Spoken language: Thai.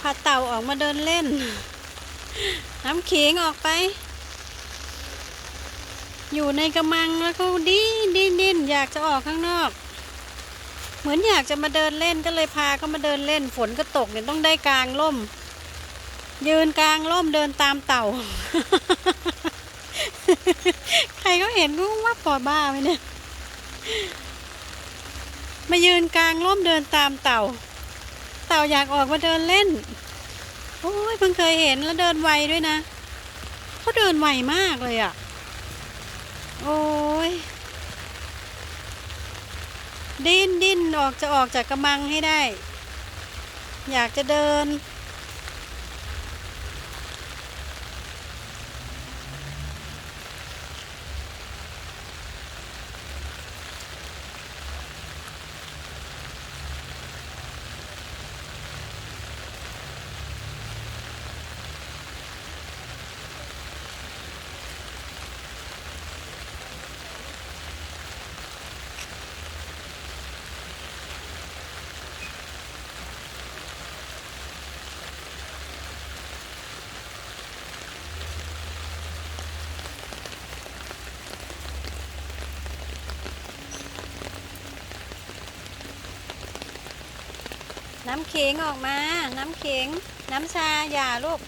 พาเต่าออกมาเดินเล่น น้ำขิงออกไป อยู่ในกระมังแล้วก็ดิ้นดิ้นดิ้นอยากจะออกข้างนอก เหมือนอยากจะมาเดินเล่นก็เลยพาเขามาเดินเล่น ฝนก็ตกเนี่ยต้องได้กลางร่ม ยืนกลางร่มเดินตามเต่า ใครก็เห็นก็ว่าปอบ้าไหมเนี่ยมายืนกลางร่มเดินตามเต่า เต่าอยากออกมาเดินเล่น โอ้ยเพิ่งเคยเห็นแล้วเดินไวด้วยนะเขาเดินไวมากเลยอะ่ะ โอ้ยดิ้นดิ้นออกจะออกจากกระมังให้ได้ อยากจะเดิน น้ำเข็งออกมา น้ำเข็ง น้ำชาอย่าลูก